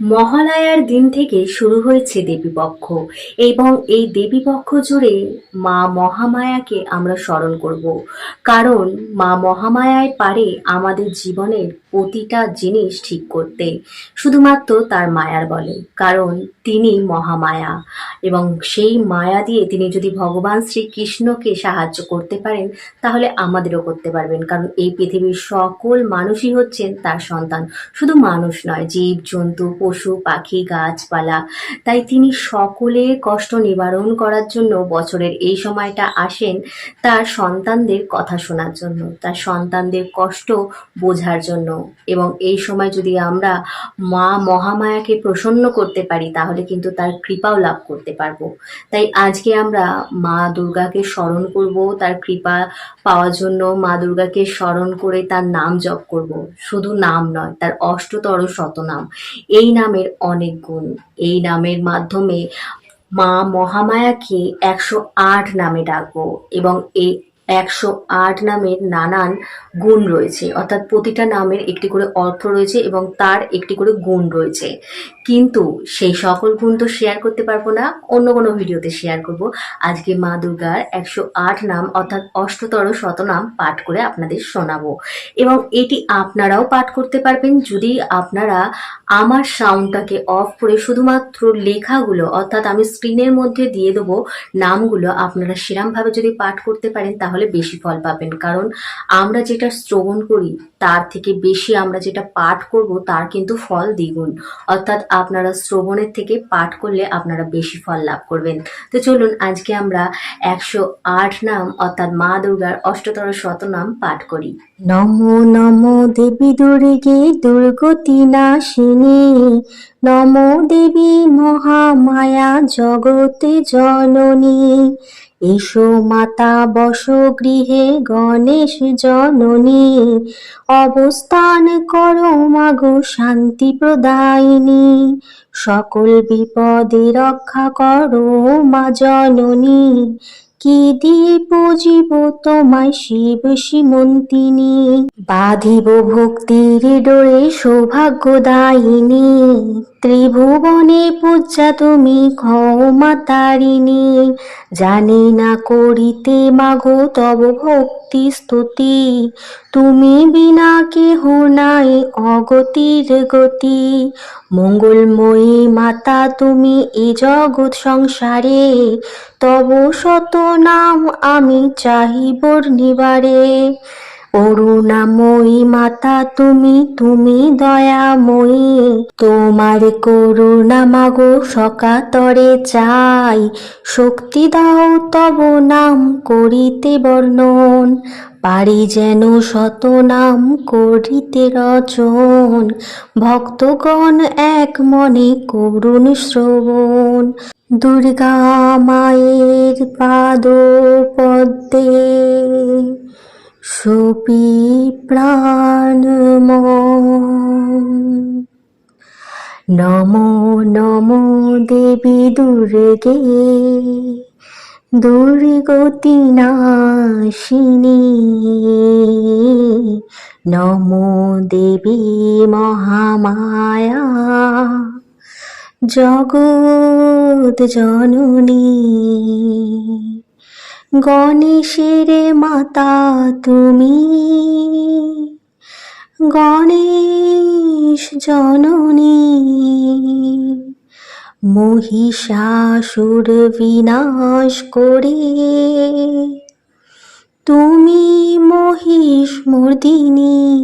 মহালয়ার দিন থেকে শুরু হয়েছে দেবীপক্ষ, এবং এই দেবীপক্ষ জুড়ে মা মহামায়াকে আমরা স্মরণ করব। কারণ মা মহামায়ায় পারে আমাদের জীবনের প্রতিটা জিনিস ঠিক করতে, শুধুমাত্র তার মায়ার বলে, কারণ তিনি মহামায়া। এবং সেই মায়া দিয়ে তিনি যদি ভগবান শ্রীকৃষ্ণকে সাহায্য করতে পারেন, তাহলে আমাদেরও করতে পারবেন। কারণ এই পৃথিবীর সকল মানুষই হচ্ছেন তার সন্তান। শুধু মানুষ নয়, জীব, জন্তু পশু, পাখি, গাছপালা। তাই তিনি সকলের কষ্ট নিবারণ করার জন্য বছরের এই সময়টা আসেন তার সন্তানদের কথা শোনার জন্য, তার সন্তানদের কষ্ট বোঝার জন্য। এবং এই সময় যদি আমরা মা মহামায়াকে প্রসন্ন করতে পারি, তাহলে কিন্তু তার কৃপাও লাভ করতে পারব। তাই আজকে আমরা মা দুর্গাকে স্মরণ করব, তার কৃপা পাওয়ার জন্য মা দুর্গাকে স্মরণ করে তার নাম জপ করব। শুধু নাম নয়, তার অষ্টতর শতনাম। এই নামের অনেক গুণ। এই নামের মাধ্যমে মা মহামায়াকে একশো আট নামে ডাকবো এবং এই একশো আট নামের নানান গুণ রয়েছে। অর্থাৎ প্রতিটা নামের একটি করে অর্থ রয়েছে এবং তার একটি করে গুণ রয়েছে। কিন্তু সেই সকল গুণ তো শেয়ার করতে পারব না, অন্য কোনো ভিডিওতে শেয়ার করব। আজকে মা দুর্গার একশো আট নাম, অর্থাৎ অষ্টতর শতনাম পাঠ করে আপনাদের শোনাবো। এবং এটি আপনারাও পাঠ করতে পারবেন যদি আপনারা আমার সাউন্ডটাকে অফ করে শুধুমাত্র লেখাগুলো, অর্থাৎ আমি স্ক্রিনের মধ্যে দিয়ে দেবো, নামগুলো আপনারা সেরমভাবে যদি পাঠ করতে পারেন, তাহলে বেশি ফল পাবেন। কারণ আমরা যেটা শ্রবণ করি, তার থেকে বেশি আমরা যেটা পাঠ করব, তার কিন্তু ফল দ্বিগুণ। অর্থাৎ আপনারা শ্রবণের থেকে পাঠ করলে আপনারা বেশি ফল লাভ করবেন। তো চলুন, আজকে আমরা একশো আট নাম, অর্থাৎ মা দুর্গার অষ্টতর শতনাম পাঠ করি। নমো নমো দেবী দুর্গে, দুর্গতি নাশিনী। নমো দেবী মহামায়া, জগতে জননী। এসো মাতা বস গৃহে গণেশ জননী। অবস্থান করো মাগো শান্তি প্রদায়িনী। সকল বিপদে রক্ষা করো মা জননী। কি দিয়ে পুজিব তোমায় শিব সীমন্তিনী বাঁধিব ভক্তির ডোরে সৌভাগ্যদায়িনী। ত্রিভুবনে পূজা তুমি ক্ষমা তারিণী জানি না করিতে মাগো তব ভক্তি স্তুতি। তুমি বিনা কেহ নাই অগতির গতি। মঙ্গলময়ী মাতা তুমি এ জগৎ সংসারে। তব শত নাম আমি চাহিব নিবারে। অরুণাময়ী মাতা, তুমি তুমি দয়াময়ী। তোমার করুণা মাগো সকাতরে চাই। শক্তি দাও তব নাম করিতে বর্ণন। পারি যেন শত নাম করিতে রচন। ভক্তগণ এক মনে করুণ শ্রবণ। দুর্গা মায়ের পাদ পদ্মে সুপি প্রাণ নমো নমো দেবী দুর্গে। দুর্গতি নাশিনী। নমো দেবী মহামায়া। জগৎ জননী। গণেশের মাতা তুমি। গণেশ জননী। মহিষাসুর বিনাশ করে। তুমি মহিষ মর্দিনী।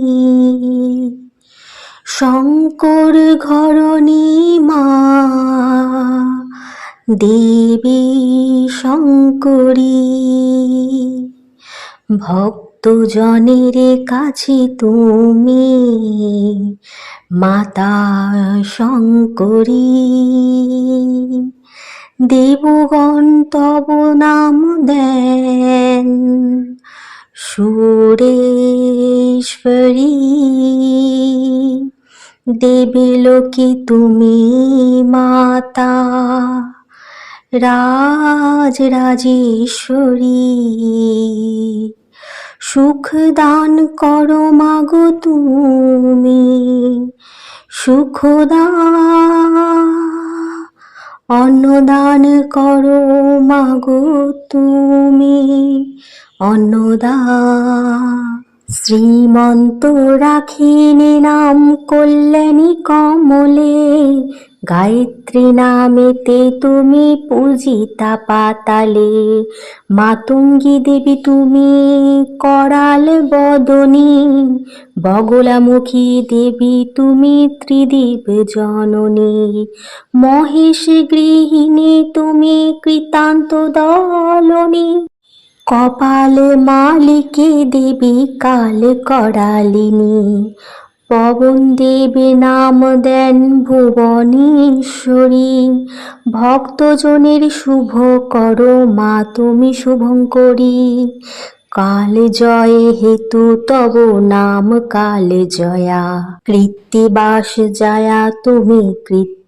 শঙ্কর ঘরণী মা। দেবী শঙ্করী। ভক্তজনের কাছে তুমি মাতা শঙ্করী। দেবগণ তব নাম দেন সুরেশ্বরী। দেবী লোকে তুমি মাতা রাজ রাজেশ্বরী, সুখ দান করো মাগো তুমি সুখদা অন্নদান করো মাগো তুমি, অন্নদা শ্রীমন্ত রাখিনী নাম কল্যাণী কমলে গায়ত্রী নামেতে তুমি পূজিতা পাতালে, মাতঙ্গী দেবী তুমি করাল বদনী, বগলামুখী দেবী তুমি ত্রিদীপ জননী, মহেশ গৃহিণী তুমি কৃতান্ত দলনী, কপাল মালিকে দেবী কাল করালিনী পবন দেবে নাম দেন ভুবনেশ্বরী। ভক্তজনের শুভ করো মা, তুমি শুভঙ্করী। কাল জয় হেতু, তব নাম কাল জয়া। কৃত্তিবাস জয়া, তুমি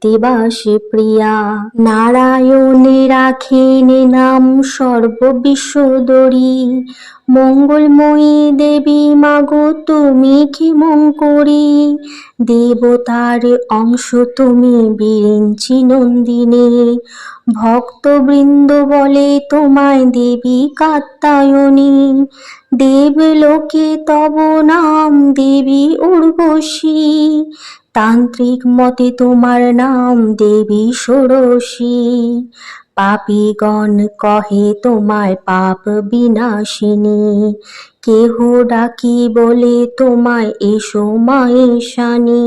কৃত্তিবাস প্রিয়া। নারায়ণে রাখেন নাম সর্ববিশ্বদরী। মঙ্গলময়ী দেবী, মাগো, তুমি ক্ষেমঙ্করী দেবতার অংশ তুমি বিরিঞ্চি নন্দিনী। ভক্তবৃন্দ বলে তোমায় দেবী কাত্তায়নী দেবলোকে তব নাম দেবী উর্বশী। তান্ত্রিক মতে তোমার নাম দেবী ষোড়শী। পাপীগণ কহে তোমায় পাপ বিনাশিনী। কেহ ডাকি বলে তোমায় এসো মায়েশানী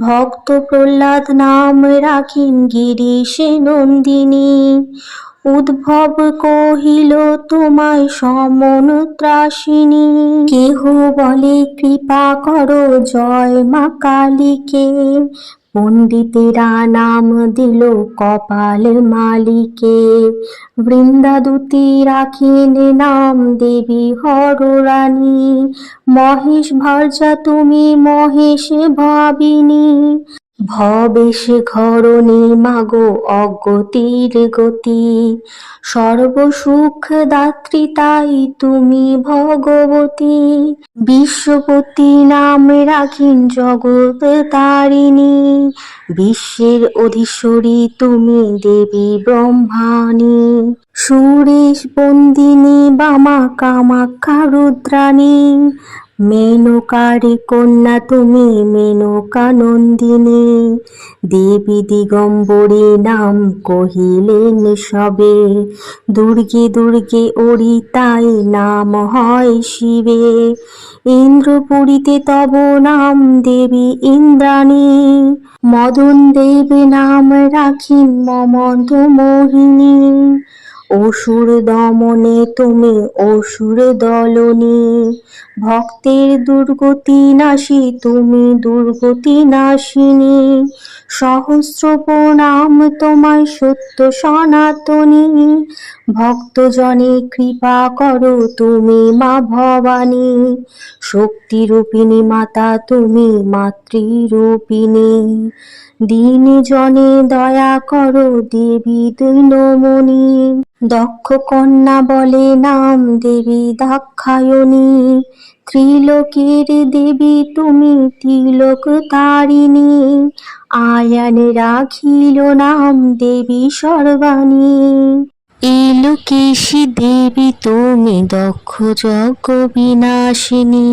ভক্ত প্রহ্লাদ নাম রাখিন গিরিশে নন্দিনী। উদ্ভব কহিল, তোমায় সমন ত্রাসিনী। কেহ বলে, কৃপা করো, জয় মা কালীকে। পণ্ডিতেরা নাম দিল, কপাল মালিকে। বৃন্দাদুতি রাখিন নাম, দেবী হররানী মহেশ ভর্জা তুমি মহেশ ভাবিনী। ভবেশ ঘরণী, মাগো অগতির গতি। সর্বসুখ দাত্রী তাই তুমি ভগবতী। বিশ্বপতি নাম রাখিন জগৎ তারিণী। বিশ্বের অধীশ্বরী তুমি দেবী ব্রহ্মাণী। সুরেশ বন্দিনী, বামা কামাক্ষা রুদ্রাণী। মেনকারি কন্যা, তুমি মেনকা নন্দিনী দেবী দিগম্বরী নাম কহিলেন সবে। দুর্গে দুর্গে ওরি তাই নাম হয় শিবে। ইন্দ্রপুরীতে তব নাম দেবী ইন্দ্রাণী। মদন দেব নাম রাখি মমন্ত মোহিনী। অসুর দমনে তুমি অসুর দলনি। ভক্তের দুর্গতি নাশি তুমি দুর্গতি নাশিনী। সহস্র প্রণাম তোমায় সত্য সনাতনী। ভক্তজনে কৃপা করো তুমি মা ভবানী। শক্তিরূপিণী মাতা তুমি মাতৃরূপিণী। দিন জনে দয়া করো দেবী দৈনমণি। দক্ষ কন্যা বলে নাম দেবী দাক্ষায়ণী। ত্রিলোকের দেবী তুমি তিলক তারিণী। আয়ান রাখিল নাম দেবী সর্বাণী। এলোকেশী দেবী তুমি দক্ষ যজ্ঞ বিনাশিনী।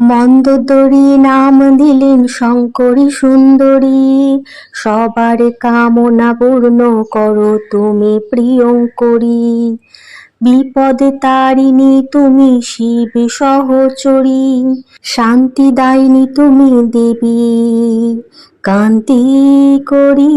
মন্দোদরী নাম দিলেন শঙ্করী সুন্দরী। সবার কামনা পূর্ণ করো তুমি প্রিয়ঙ্করী। বিপদ তারিণী, তুমি শিব সহচরী। শান্তি দায়িনী, তুমি দেবী। কান্তি করি।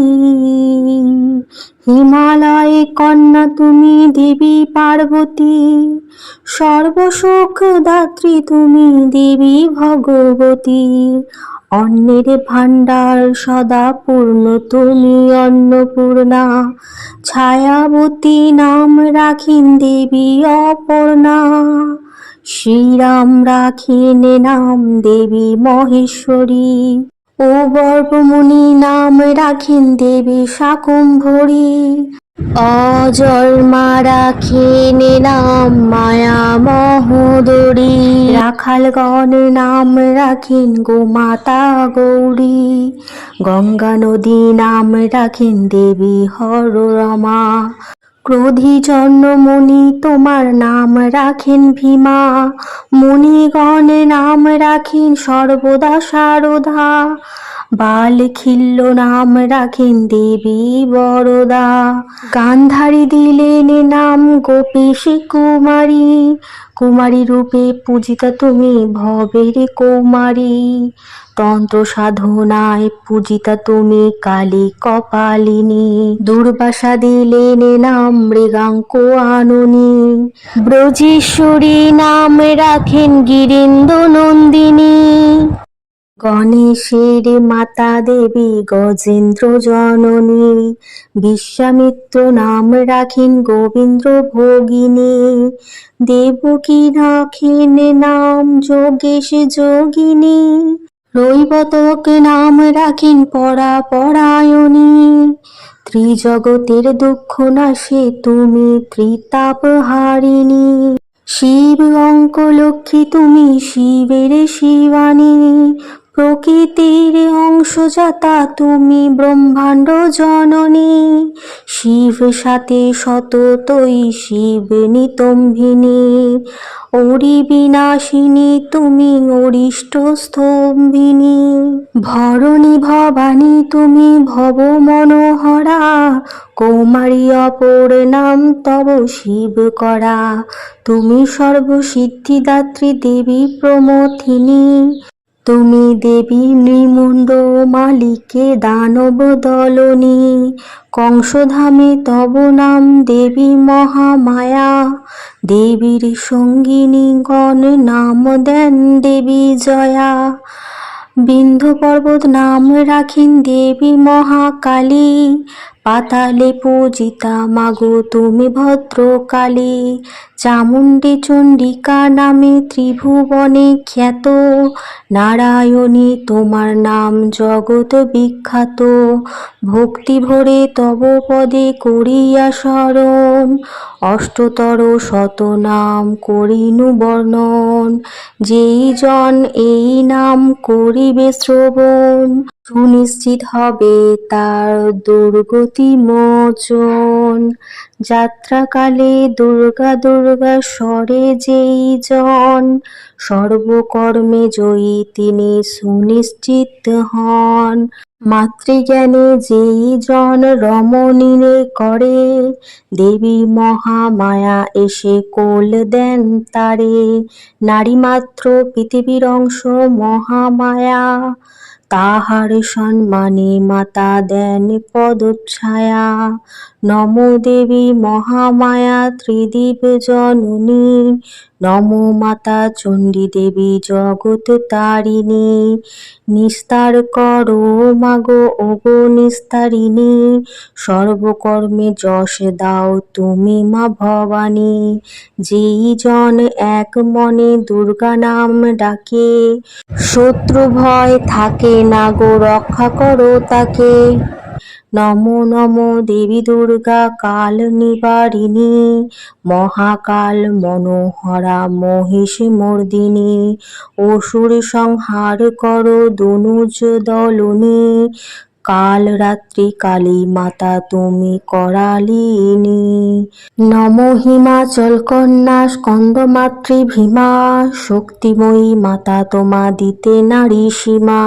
হিমালয়ে কন্যা, তুমি দেবী পার্বতী। সর্বসুখ দাত্রী, তুমি দেবী ভগবতী। অন্নের ভাণ্ডার সদা পূর্ণ, তুমি অন্নপূর্ণা। ছায়াবতী নাম রাখিন দেবী অপর্ণা। শ্রীরাম রাখিন নাম দেবী মহেশ্বরী। ও গর্ভমুনি নাম রাখিন দেবী শাকম্ভরী। অজল মারা খেনে নাম মায়া মহোদরী। রাখাল গণ নাম রাখেন গোমাতা গৌরী। গঙ্গা নদী নাম রাখেন দেবী হররমা। ক্রোধী জন্মমণি তোমার নাম রাখেন ভীমা। মুনিগণ নাম রাখেন সর্বদা সারদা। বাল খিল্ল নাম রাখেন দেবী বরদা। গান্ধারী দিলেন নাম গোপীশ কুমারী। কুমারী রূপে পূজিতা তুমি ভবের কৌমারী। তন্ত্র সাধনায় পূজিতা তুমি কালী কপালিনী। দুর্বাসা দিলেন নাম মৃগাঙ্ক আননী। ব্রজেশ্বরী নাম রাখেন গিরেন্দ্র নন্দিনী গণেশের মাতা দেবী গজেন্দ্র জননী, বিশ্বামিত্র নাম রাখেন গোবিন্দ্র ভোগিনী। দেবকী রাখেন নাম যোগেশ যোগিনী। রৈবতক নাম রাখেন পরা পরায়ণী ত্রিজগতের দুঃখ নাশে তুমি ত্রিতাপ হারিণী। শিব অঙ্ক লক্ষ্মী তুমি শিবের শিবানী। প্রকৃতির অংশজাতা তুমি ব্রহ্মাণ্ড জননী। শিব সাথে সততই শিব নিতম্ভিনী অরি বিনাশিনী তুমি অরিষ্ট স্তম্ভিনী। ভরণী ভবানী তুমি ভব মনোহরা। কৌমারী অপর নাম তব শিব করা। তুমি সর্বসিদ্ধিদাত্রী দেবী প্রমথিনী। তুমি দেবী নৃমুণ্ড মালিকে দানব দলনী। কংসধামে তব নাম দেবী মহামায়া। দেবীর সঙ্গিনী গণ নাম দেন দেবী জয়া। বিন্ধ পর্বত নাম রাখেন দেবী মহাকালী। পাতালে পূজিতা, মাগো, তুমি ভদ্রকালী। চামুণ্ডী চণ্ডিকা নামে ত্রিভুবনে খ্যাত। নারায়ণী, তোমার নাম জগৎ বিখ্যাত। ভক্তি ভরে তব পদে করিয়া শরণ অষ্টতর শত নাম করিনু বর্ণন। যেই জন এই নাম করিবে শ্রবণ। সুনিশ্চিত হবে তার দুর্গতি মোচন। যাত্রাকালে দুর্গা দুর্গা স্বরে যেই জন, সর্বকর্মে জয়ী তিনি সুনিশ্চিত হন। মাতৃজ্ঞানে যেই জন রমণীরে করে, দেবী মহামায়া এসে কোল দেন তারে। নারীমাত্র পৃথিবীর অংশ মহামায়া তাহার সম্মানে মাতা দেন পদচ্ছায়া। নম দেবী মহামায়া ত্রিদীপ জননী নম মাতা চণ্ডী দেবী, জগৎ তারিণী। নিস্তার করো মাগো, ওগো নিস্তারিণী। সর্বকর্মে যশ দাও তুমি মা ভবানী। যেই জন এক মনে দুর্গা নাম ডাকে, শত্রু ভয় থাকে না গো, রক্ষা করো তাকে। নম নম দেবী দুর্গা কাল নিবারিণী মহাকাল মনোহরা মহিষ মর্দিনী, অসুর সংহার কর দনুজ দলনী কাল রাত্রি কালী মাতা তুমি করালিনী। নম হিমাচল কন্যা স্কন্দ মাতৃ ভীমা শক্তিময়ী মাতা তোমা দিতে নারী সীমা।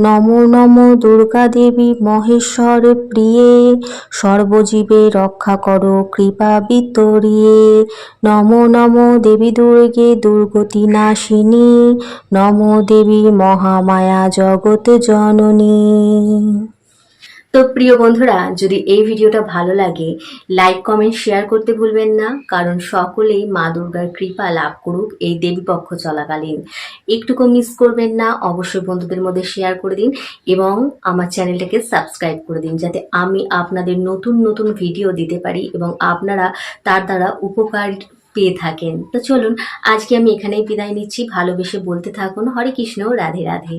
নম নম দুর্গা দেবী মহেশ্বর প্রিয়ে, সর্বজীবে রক্ষা করো কৃপা বিতরিয়ে। নম নম দেবী দুর্গে দুর্গতি নাশিনী, নম দেবী মহামায়া জগৎ জননী। তো প্রিয় বন্ধুরা, যদি এই ভিডিওটা ভালো লাগে লাইক কমেন্ট শেয়ার করতে ভুলবেন না, কারণ সকলেই মা দুর্গার কৃপা লাভ করুক এই দেবী পক্ষ চলাকালীন। একটুকু মিস করবেন না, অবশ্যই বন্ধুদের মধ্যে শেয়ার করে দিন এবং আমার চ্যানেলটাকে সাবস্ক্রাইব করে দিন, যাতে আমি আপনাদের নতুন নতুন ভিডিও দিতে পারি এবং আপনারা তার দ্বারা উপকার পেয়ে থাকেন। তো চলুন, আজকে আমি এখানেই বিদায় নিচ্ছি। ভালোবেসে বলতে থাকুন, হরে কৃষ্ণ, রাধে রাধে।